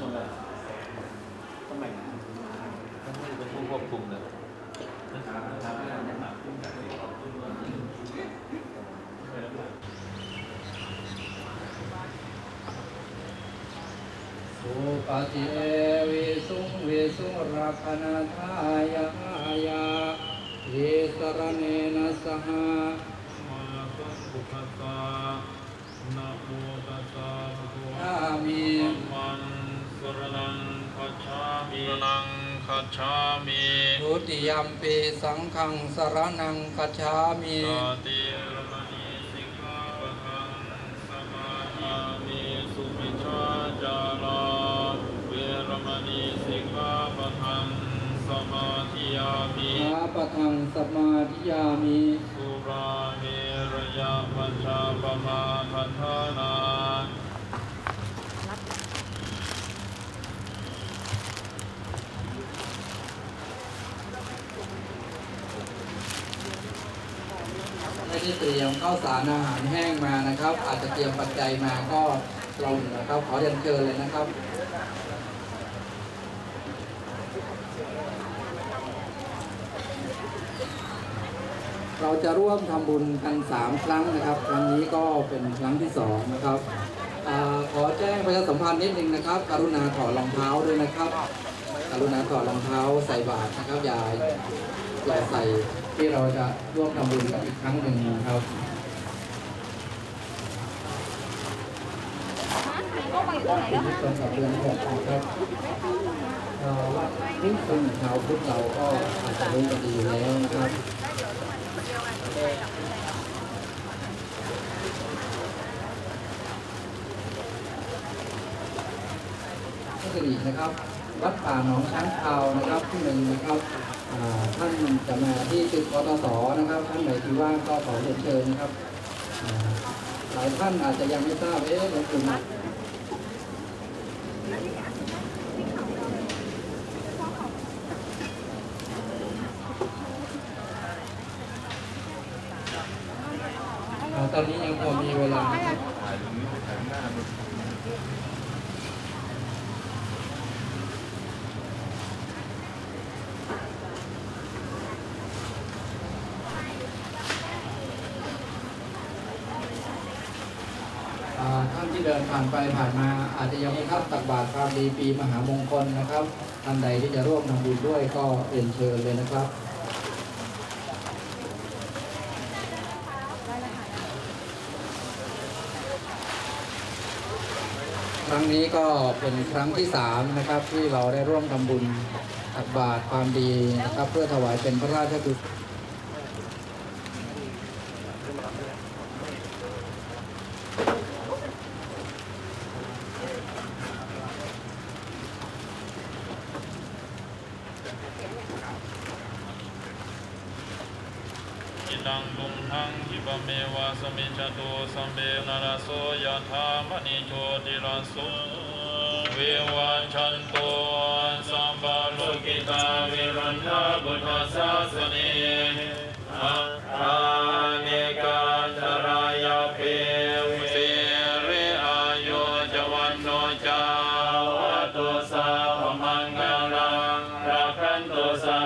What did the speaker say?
ทำไมทำเจ้คเลสุเอวิสุงวิสุรัพนาทายายาเยสรเนนัสหมาคังบุคา สรณังคัจฉามินังคัจฉามิทุติยมปีสังฆังสรนังกัจฉามิตาติรมณีสิกขาปะทังสมาธิมิสุมิชฌาจาราเวรมณีสิกขาปะทังสมาธิยามิอาปะทังสมาธิยามิสุราเมรยามัชฌาปมาทัฏฐานา ไม่เตรียมข้าวสารอาหารแห้งมานะครับ อาจจะเตรียมปัจจัยมาก็เรานะครับขอเรียนเชิญเลยนะครับเราจะร่วมทำบุญกันสามครั้งนะครับ ครั้งนี้ก็เป็นครั้งที่สองนะครับอขอแจ้งประชาสัมพันธ์นิดนึงนะครับ กรุณาถอดรองเท้าด้วยนะครับ กรุณาถอดรองเท้าใส่บาตรนะครับอย่าอย่าใส่ ที่เราจะร่วมทำบุญกันอีกครั้งหนึ่งนะครับที่ตรงกับเดือนหกนะครับว่าทุกคนชาวพุทธเราก็อาจจะรู้กันดีอยู่แล้วนะครับก็คืออีนะครับ วัดป่าหนองช้างคาวนะครับที่หนึ่งนะครับท่านจะมาที่ตึกปตสนะครับ ท่านไหนที่ว่างก็ขอเรียนเชิญนะครับ หลายท่านอาจจะยังไม่ทราบเอ๊ะหลวงปู่นะตอนนี้ยังพอมีเวลานะครับ ถ่ายตรงนี้ถ่ายข้างหน้ามัน อ่า ท่านที่เดินผ่านไปผ่านมาอาจจะยังไม่เข้าตักบาตรความดีปีมหามงคลนะครับท่านใดที่จะร่วมทำบุญด้วยก็เรียนเชิญเลยนะครับครั้งนี้ก็เป็นครั้งที่สามนะครับที่เราได้ร่วมทำบุญตักบาตรความดีนะครับ เพื่อถวายเป็นพระราชกุศล อิตังลุงทังอิปะเมวะสมิจจตุสัมเบนาราโสยะธามณิโชติราโสเววันชันโตสัมบาโลกิตาวิรันทาบุตตสาสเนอัคคาเนกาจรายาเปสิริอายุจวันโนจาวตุสาพมังกลังรักขันตุสั